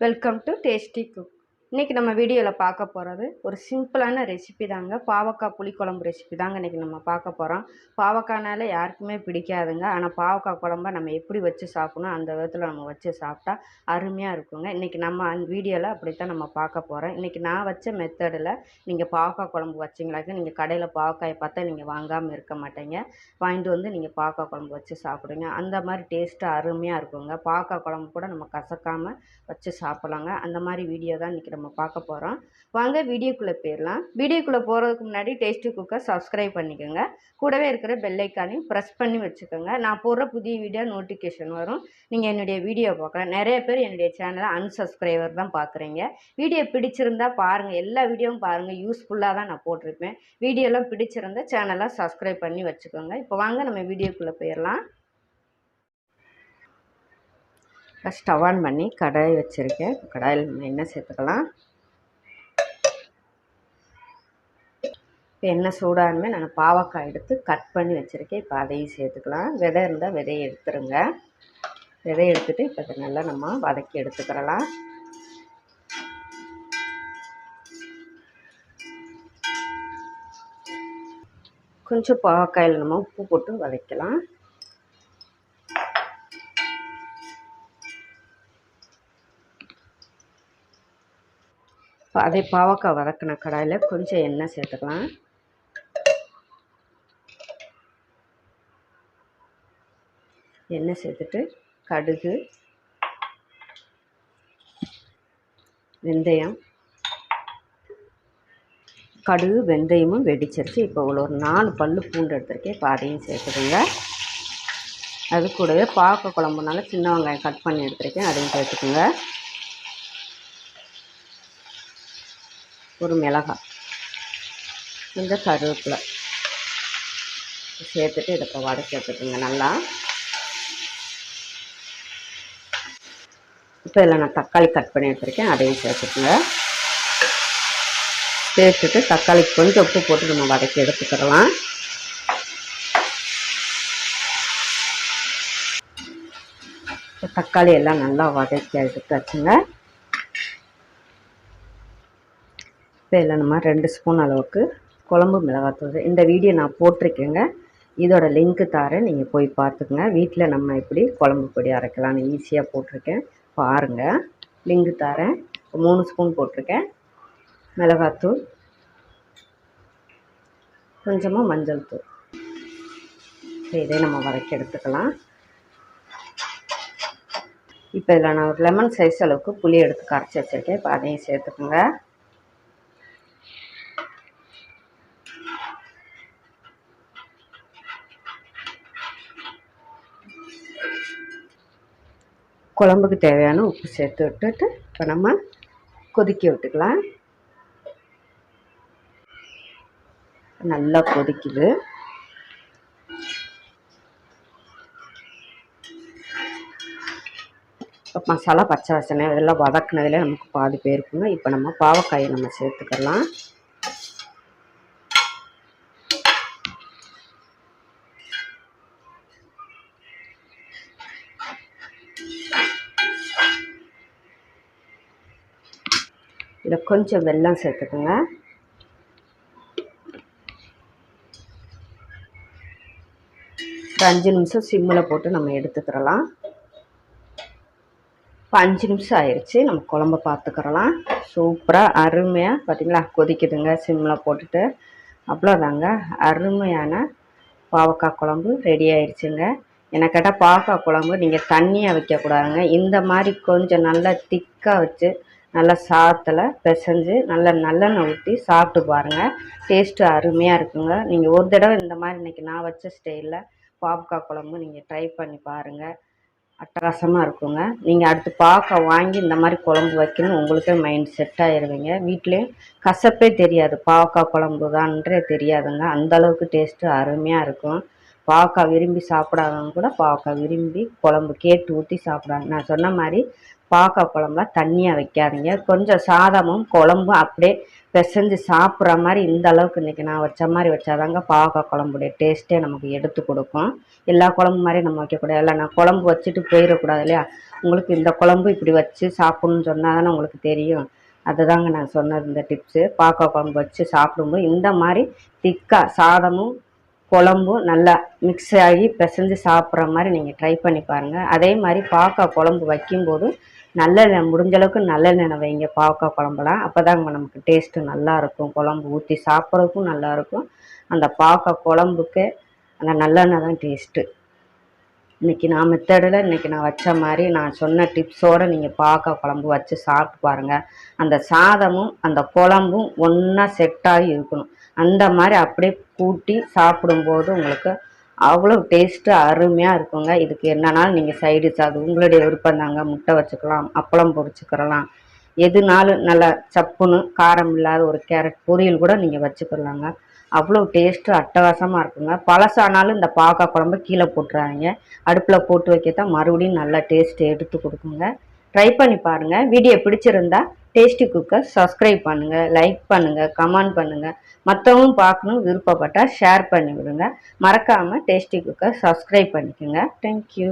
Welcome to Tasty Cook. இன்றைக்கி நம்ம வீடியோவில் பார்க்க போகிறது ஒரு சிம்பிளான ரெசிபி தாங்க. பாவக்காய் புளிக்குழம்பு ரெசிபி தாங்க இன்றைக்கி நம்ம பார்க்க போகிறோம் பாவக்காய்னால யாருக்குமே பிடிக்காதுங்க. ஆனால் பாவக்காய் குழம்ப நம்ம எப்படி வச்சு சாப்பிடணும் அந்த விதத்தில் நம்ம வச்சு சாப்பிட்டா அருமையாக இருக்குங்க. இன்றைக்கி நம்ம அந்த வீடியோவில் அப்படித்தான் நம்ம பார்க்க போகிறோம் இன்றைக்கி நான் வச்ச மெத்தடில் நீங்கள் பாவக்காய் குழம்பு வச்சிங்களாக்க நீங்கள் கடையில் பாவக்காயை பார்த்தா நீங்கள் வாங்காமல் இருக்க மாட்டீங்க. வாங்கிட்டு வந்து நீங்கள் பாவக்காய் குழம்பு வச்சு சாப்பிடுங்க. அந்த மாதிரி டேஸ்ட்டு அருமையாக இருக்குங்க. பாவக்காய் குழம்பு கூட நம்ம கசக்காமல் வச்சு சாப்பிட்லாங்க. அந்த மாதிரி வீடியோ தான் இன்றைக்கி நம்ம பார்க்க போகிறோம் வாங்க வீடியோக்குள்ளே போயிடலாம். வீடியோக்குள்ளே போகிறதுக்கு முன்னாடி டேஸ்ட்டு குக்கை சப்ஸ்கிரைப் பண்ணிக்கோங்க. கூடவே இருக்கிற பெல்லைக்கானையும் ப்ரெஸ் பண்ணி வச்சுக்கோங்க. நான் போடுற புதிய வீடியோ நோட்டிஃபிகேஷன் வரும். நீங்கள் என்னுடைய வீடியோ பார்க்கலாம். நிறைய பேர் என்னுடைய சேனலை அன்சப்ஸ்கிரைபர் தான் பார்க்குறீங்க. வீடியோ பிடிச்சிருந்தா பாருங்கள் எல்லா வீடியோவும் பாருங்கள் யூஸ்ஃபுல்லாக தான் நான் போட்டிருப்பேன். வீடியோலாம் பிடிச்சிருந்தா சேனலை சப்ஸ்கிரைப் பண்ணி வச்சுக்கோங்க. இப்போ வாங்க நம்ம வீடியோக்குள்ளே போயிடலாம். ஸ்டவ் ஆன் பண்ணி கடாய் வச்சுருக்கேன். கடாயில் எண்ணெய் சேர்த்துக்கலாம். இப்போ எண்ணெய் சூடானுமே நான் பாவக்காய் எடுத்து கட் பண்ணி வச்சுருக்கேன். இப்போ அதையும் சேர்த்துக்கலாம். விதை இருந்தால் விதையை எடுத்துருங்க. விதையை எடுத்துகிட்டு இப்போ அதை நல்லா நம்ம வதக்கி எடுத்துக்கிறலாம் கொஞ்சம் பாவக்காயில் நம்ம உப்பு போட்டு வதக்கலாம். அதே பாவக்காய் வதக்கின கடாயில் கொஞ்சம் எண்ணெய் சேர்த்துக்கலாம். எண்ணெய் சேர்த்துட்டு கடுகு வெந்தயம் கடுகு வெந்தயமும் வெடிச்சிருச்சு. இப்போ இவ்வளோ ஒரு நாலு பல் பூண்டு எடுத்துருக்கேன். இப்போ அதையும் சேர்த்துக்கோங்க. அது கூடவே பாக்க குழம்புனால சின்ன வெங்காயம் கட் பண்ணி எடுத்துருக்கேன். அதையும் சேர்த்துக்குங்க. ஒரு மிளகாய் இந்த கருவேப்பிலை. சேர்த்துட்டு இதை இப்போ வடை எடுத்துக்கோங்க நல்லா. இப்போ இதில் நான் தக்காளி கட் பண்ணி வச்சுருக்கேன் அதையும் சேர்த்துக்குங்க. சேர்த்துட்டு தக்காளி கொஞ்சம் உப்பு போட்டு நம்ம வதக்கி எடுத்துக்கிடலாம். தக்காளி எல்லாம் நல்லா வதக்கி எடுத்தாச்சுங்க. இப்போ இதில் நம்ம ரெண்டு ஸ்பூன் அளவுக்கு குழம்பு மிளகாத்தூள். இந்த வீடியோ நான் போட்டிருக்கேங்க. இதோட லிங்க்கு தாரேன் நீங்கள் போய் பார்த்துக்குங்க. வீட்டில் நம்ம எப்படி குழம்பு பொடி அரைக்கலாம்னு ஈஸியாக போட்டிருக்கேன். பாருங்கள் லிங்க்கு தாரேன். மூணு ஸ்பூன் போட்டிருக்கேன். மிளகாத்தூள். கொஞ்சமாக மஞ்சள் தூள். இதே நம்ம வதக்கி எடுத்துக்கலாம். இப்போ இதில் நான் ஒரு லெமன் சைஸ் அளவுக்கு புளி எடுத்து கரைச்சி வச்சுருக்கேன். இப்போ அதையும் சேர்த்துக்கோங்க. குழம்புக்கு தேவையான உப்பு சேர்த்து விட்டுட்டு இப்போ நம்ம கொதிக்க விட்டுக்கலாம். நல்லா கொதிக்குது. இப்போ மசாலா பச்சை வாசனை இதெல்லாம் வதக்குனதில் நமக்கு பாதி பேருக்குங்க இப்போ நம்ம பாவக்காயை நம்ம சேர்த்துக்கலாம். இதில் கொஞ்சம் வெல்லம் சேர்த்துக்கோங்க. ஒரு அஞ்சு நிமிஷம் சிம்மில் போட்டு நம்ம எடுத்துக்கிறலாம். இப்போ அஞ்சு நிமிஷம் ஆயிடுச்சு. நம்ம குழம்ப பார்த்துக்கிறலாம். சூப்பராக அருமையாக பார்த்திங்களா? கொதிக்குதுங்க சிம்மில் போட்டுட்டு. அவ்வளோதாங்க. அருமையான பாவக்காய் குழம்பு ரெடி ஆயிடுச்சுங்க. என்னை கேட்டால் பாவக்காய் குழம்பு நீங்கள் தண்ணியாக வைக்கக்கூடாதுங்க. இந்த மாதிரி கொஞ்சம் நல்லா திக்காக வச்சு நல்லா சாத்தில் பிசைஞ்சு நல்லா நல்லெண்ணெய் ஊற்றி சாப்பிட்டு பாருங்கள் டேஸ்ட்டு அருமையாக இருக்குங்க. நீங்கள் ஒரு தடவை இந்த மாதிரி இன்றைக்கி நான் வச்ச ஸ்டைலில் பாவக்காய் குழம்பு நீங்கள் ட்ரை பண்ணி பாருங்கள் அட்டகாசமாக இருக்குங்க. நீங்கள் அடுத்து பாவக்காய் வாங்கி இந்த மாதிரி குழம்பு வைக்கணும் உங்களுக்கே மைண்ட் செட் ஆயிடுவீங்க வீட்லேயும் கசப்பே தெரியாது. பாவக்காய் குழம்பு தான்றே தெரியாதுங்க அந்தளவுக்கு டேஸ்ட்டு அருமையாக இருக்கும். பாவக்காய் விரும்பி சாப்பிடாதவங்க கூட பாவக்காய் விரும்பி குழம்பு கேட்டு ஊற்றி சாப்பிட்றாங்க நான் சொன்ன மாதிரி பாவக்காய் குழம்புல தண்ணியாக வைக்காதீங்க. கொஞ்சம் சாதமும் குழம்பும் அப்படியே பிசைஞ்சு சாப்பிட்ற மாதிரி இந்த அளவுக்கு இன்றைக்கி நான் வச்ச மாதிரி வச்சாதாங்க பாவக்காய் குழம்புடைய டேஸ்ட்டே நமக்கு எடுத்து கொடுக்கும். எல்லா குழம்பு மாதிரி நம்ம வைக்கக்கூடாது. இல்லை நான் குழம்பு வச்சுட்டு போயிடக்கூடாது இல்லையா? உங்களுக்கு இந்த குழம்பு இப்படி வச்சு சாப்பிட்ணுன்னு சொன்னால் தானே உங்களுக்கு தெரியும். அதுதாங்க நான் சொன்னது இந்த டிப்ஸு பாவக்காய் குழம்பு வச்சு சாப்பிடும்போது இந்த மாதிரி திக்காக சாதமும் குழம்பும் நல்லா மிக்ஸ் ஆகி பிசைஞ்சு சாப்பிட்ற மாதிரி நீங்கள் ட்ரை பண்ணி பாருங்கள் அதே மாதிரி பாக்கா குழம்பு வைக்கும்போது நல்லெண்ணெய் முடிஞ்சளவுக்கு நல்லெண்ணெய் வைங்க. பாவக்காய் குழம்புலாம். அப்போ தாங்க நமக்கு டேஸ்ட்டு நல்லாயிருக்கும் குழம்பு ஊற்றி சாப்பிட்றதுக்கும் நல்லாயிருக்கும் அந்த பாவக்காய் குழம்புக்கு அந்த நல்லெண்ணெய் தான் டேஸ்ட்டு இன்றைக்கி நான் மெத்தடில் இன்றைக்கி நான் வச்ச மாதிரி நான் சொன்ன டிப்ஸோடு நீங்கள் பார்க்க குழம்பு வச்சு சாப்பிட்டு பாருங்கள் அந்த சாதமும் அந்த குழம்பும் ஒன்றா செட்டாகி இருக்கணும். அந்த மாதிரி அப்படியே கூட்டி சாப்பிடும்போது உங்களுக்கு அவ்வளோ டேஸ்ட்டு அருமையாக இருக்குங்க. இதுக்கு என்னன்னாலும் நீங்கள் சைடிஷ் அது உங்களுடைய விருப்பம் தாங்க. முட்டை வச்சுக்கலாம் அப்பளம் பொரிச்சுக்கிறலாம் எதுனாலும் நல்லா சப்புன்னு காரம் இல்லாத ஒரு கேரட் பொரியல் கூட நீங்கள் வச்சுக்கலாங்க. அவ்வளோ டேஸ்ட்டு அட்டகாசமாக இருக்குங்க. பழசானாலும் இந்த பாவக்காய் குழம்பு கீழே போட்டுறாங்க அடுப்பில் போட்டு வைக்கத்தான் மறுபடியும் நல்லா டேஸ்ட் எடுத்து கொடுக்குங்க. ட்ரை பண்ணி பாருங்கள் வீடியோ பிடிச்சிருந்தா டேஸ்டி குக்கர் சப்ஸ்கிரைப் பண்ணுங்கள் லைக் பண்ணுங்கள் கமெண்ட் பண்ணுங்கள் மற்றவும் பார்க்கணும் விருப்பப்பட்டால் ஷேர் பண்ணி விடுங்க மறக்காமல் டேஸ்டி குக்கர் சப்ஸ்கிரைப் பண்ணிக்கோங்க தேங்க்யூ